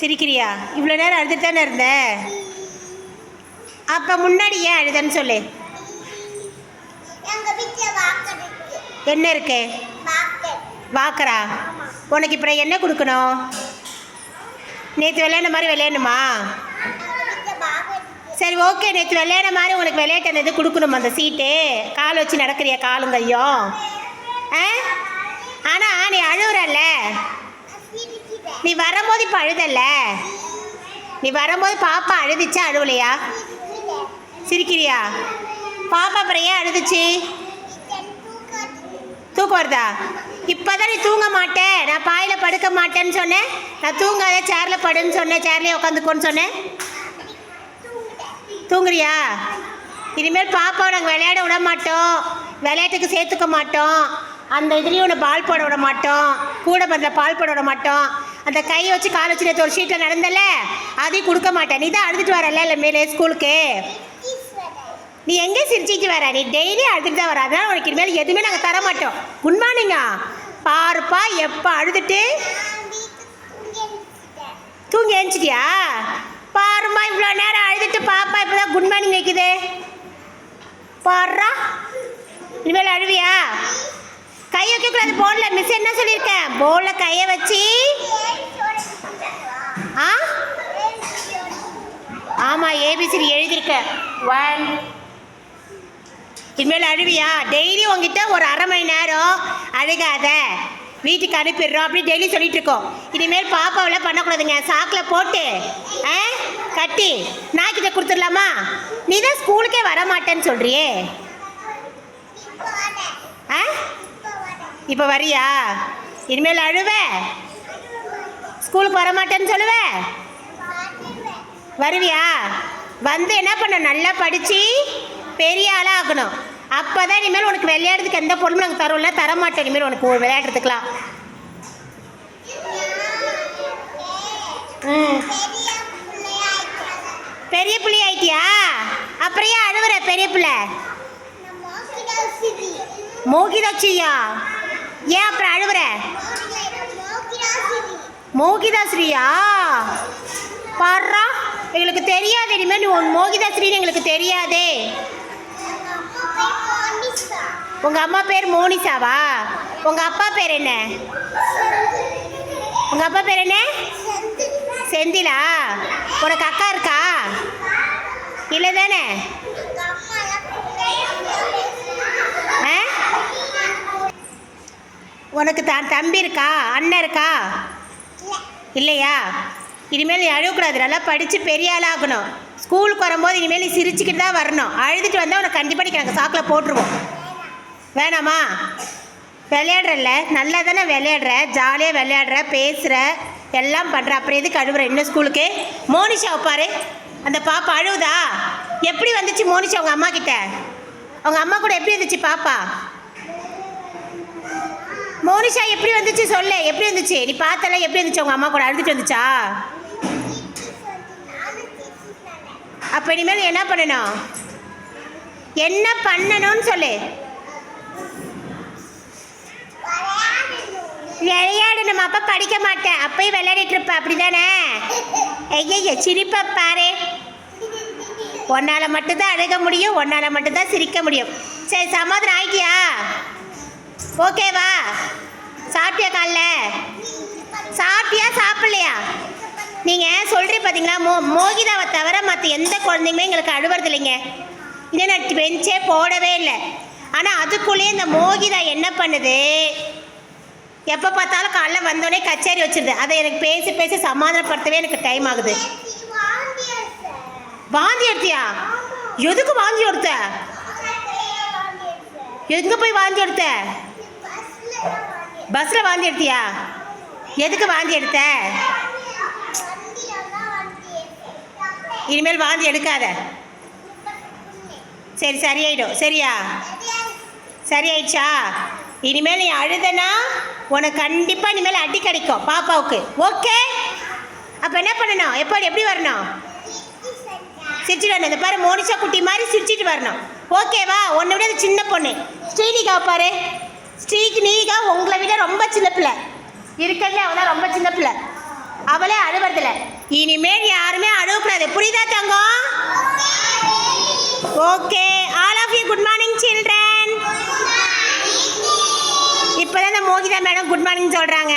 சிரிக்கிறியா? இவ்வளோ நேரம் அழுதுட்டு தானே இருந்த? அப்போ முன்னாடி ஏன் அழுதன்னு சொல்லு. என்ன இருக்கு? வாக்கர்? உனக்கு இப்போ என்ன கொடுக்கணும்? நேற்று விளையாட மாதிரி விளையாடணுமா? சரி ஓகே நேற்று விளையாட மாதிரி உனக்கு விளையாட்டு அந்த இது கொடுக்கணும் அந்த சீட்டு. கால் வச்சு நடக்கிறியா காலும் கையும்? ஆ? ஆனால் நீ அழுகுறல்ல நீ வரும்போது இப்போ அழுதல்ல? நீ வரும்போது பாப்பா அழுதுச்சா அழுவலையா? சிரிக்கிறியா? பாப்பா அப்புறம் ஏன் அழுதுச்சு? தூக்கம் வருதா? இப்போதான் நீ தூங்க மாட்டேன் நான் பாயில் படுக்க மாட்டேன்னு சொன்னேன். நான் தூங்காத சேரில் படுன்னு சொன்னேன். சேர்லேயே உட்காந்துக்கோன்னு சொன்னேன். தூங்குறியா? இனிமேல் பாப்பாவை நாங்கள் விளையாட விட மாட்டோம். விளையாட்டுக்கு சேர்த்துக்க மாட்டோம். அந்த இதுலேயும் உன்னை பால் போட விட மாட்டோம். கூட பிறந்த பால் போட விட மாட்டோம். அந்த கையை வச்சு கால் வச்சு நேற்று ஒரு ஷீட்டில் நடந்தல அதையும் கொடுக்க மாட்டேன். நீ தான் அழுதுட்டு வரல இல்லை மேலே ஸ்கூலுக்கு? நீ எங்கே சிரிச்சிட்டு வர? நீ டெய்லி அழுதுட்டு தான் வர. அதனால உனக்கு இனிமேல் எதுவுமே நாங்கள் தர மாட்டோம் குட் மார்னிங்கா பாருப்பா எப்போ அழுதுட்டு? தூங்கி எழுந்துட்டியா பாருமா பாரும்மா இவ்வளோ நேரம் அழுதுட்டு பாப்பா இப்போ தான் குட் மார்னிங் வைக்குது பாடுறா. இனிமேல் அழுவியா? கை வைக்கக்கூடாது போர்டில் மிஸ் என்ன சொல்லியிருக்கேன் போர்டில் கையை வச்சு. ஆ? ஆமாம் ஏபிசிடி எழுதியிருக்க. ஒன் இனிமேல் அழுவியா? டெய்லி உங்ககிட்ட ஒரு அரை மணி நேரம் அழுகாத. வீட்டுக்கு அனுப்பிடுறோம். அப்படி டெய்லி சொல்லிட்டு இருக்கோம் இனிமேல் பாப்பாவில் பண்ணக்கூடாதுங்க. சாக்கில் போட்டு ஆ? கட்டி நாய்க்கிட்ட கொடுத்துடலாமா? நீ தான் ஸ்கூலுக்கே வர மாட்டேன்னு சொல்கிறியே இப்போ வரியா? இனிமேல் அழுவ. ஸ்கூலுக்கு வர மாட்டேன்னு சொல்லுவ. வருவியா? வந்து என்ன பண்ண நல்லா படித்து பெரிய ஆளாக ஆகணும் அப்போ தான் இனிமேல் உனக்கு விளையாடுறதுக்கு எந்த பொருளும் நாங்கள் தரோம்ல தர மாட்டோம் இனிமேல் உனக்கு விளையாடுறதுக்குலாம் ம். பெரிய பிள்ளை ஆயிட்டியா? அப்புறம் ஏன் அழுவுற பெரிய பிள்ளை? மோகிதாட்சியா ஏன் அப்புறம் அழுவுற? மோகிதாஸ்ரீயா? பாடுறா. எங்களுக்கு தெரியாது இனிமேல் நீ உன் மோகிதாஸ்ரீன்னு எங்களுக்கு தெரியாதே. உங்கள் அம்மா பேர் மோனிஷாவா உங்கள் அப்பா பேர் என்ன? உங்கள் அப்பா பேர் என்ன? செந்திலா. உனக்கு அக்கா இருக்கா? இல்லை தானே உனக்கு த தம்பி இருக்கா? அண்ணன் இருக்கா? இல்லையா? இனிமேல் நீ அழுவக்கூடாது நல்லா படித்து பெரிய ஆளாகணும் ஸ்கூலுக்கு வரும்போது இனிமேல் நீ சிரிச்சுக்கிட்டு தான் வரணும். அழுதுட்டு வந்தால் உனக்கு கண்டிப்பாக நீ நாங்கள் சாக்கில் போட்டுருவோம். வேணாமா? விளையாடுறல்ல. நல்லா தானே விளையாடுற. ஜாலியாக விளையாடுற பேசுகிற எல்லாம் பண்ணுற அப்புறம் எதுக்கு அழுகுற இன்னும் ஸ்கூலுக்கு? மோனிஷா பாரு. அந்த பாப்பா அழுவுதா? எப்படி வந்துச்சு மோனிஷா அவங்க அம்மா கிட்ட? அவங்க அம்மா கூட எப்படி வந்துச்சு பாப்பா? மோனிஷா எப்படி வந்துச்சு? சொல்லு. எப்படி வந்துச்சு? நீ பார்த்தல எப்படி வந்துச்சு? உங்கள் அம்மா கூட அழுதுட்டு வந்துச்சா? அப்போ இனிமேல் என்ன பண்ணணும்? என்ன பண்ணணும்னு சொல்லு. விளையாடணும்? அப்போ படிக்க மாட்டேன். அப்பயும் விளையாடிட்டு இருப்ப. அப்படிதானே? ஐயய்ய சிரிப்ப பாரு. உன்னால் மட்டும்தான் அழுக முடியும். ஒன்னால் மட்டும்தான் சிரிக்க முடியும். சரி சமாதானம் ஆயிட்டியா? ஓகேவா? சாப்பிட்டியா காலைல? சாப்பிட்டியா சாப்பிட்லையா? நீங்கள் சொல்கிறீ பார்த்தீங்களா மோ மோகிதாவை தவிர மற்ற எந்த குழந்தைங்களுமே எங்களுக்கு அழுவுறது இல்லைங்க இன்னும் நான் பெஞ்சே போடவே இல்லை. ஆனால் அதுக்குள்ளேயே இந்த மோகிதா என்ன பண்ணுது? எப்போ பார்த்தாலும் காலைல வந்தோடனே கச்சேரி வச்சிருது. அதை எனக்கு பேசி பேசி சமாதானப்படுத்தவே எனக்கு டைம் ஆகுது. வாந்தி எடுத்தியா? எதுக்கு வாந்தி எடுத்த? எங்கே போய் வாந்தி எடுத்த? பஸ்ஸில் வாந்தி எடுத்தியா? எதுக்கு வாந்தி எடுத்த? இனிமேல் வாந்தி எடுக்காத. சரி சரியாயிடும் சரியா? சரியாயிடுச்சா? இனிமேல் நீ அழுதனா உனக்கு கண்டிப்பாக இனிமேல் அடி கிடைக்கும் பாப்பாவுக்கு. ஓகே? அப்போ என்ன பண்ணணும்? எப்படி எப்படி வரணும்? சிரிச்சிட்டு வரணும். இந்த பாரு மோனிஷா குட்டி மாதிரி சிரிச்சிட்டு வரணும். ஓகேவா? உன்னை விட அது சின்ன பொண்ணு. ஸ்ரீனிகா பாரு. ஸ்ரீனிகா உங்களை விட ரொம்ப சின்ன பிள்ளை. இருக்கிறதுல அவள் தான் ரொம்ப சின்ன பிள்ளை. அவளே அழுவறதில்ல. இனிமேல் யாருமே அழுவக்கூடாது. புரியுதா தங்கம்? Okay. All of you good morning children இப்போதான் இந்த மோகிதா மேடம் குட் மார்னிங் சொல்கிறாங்க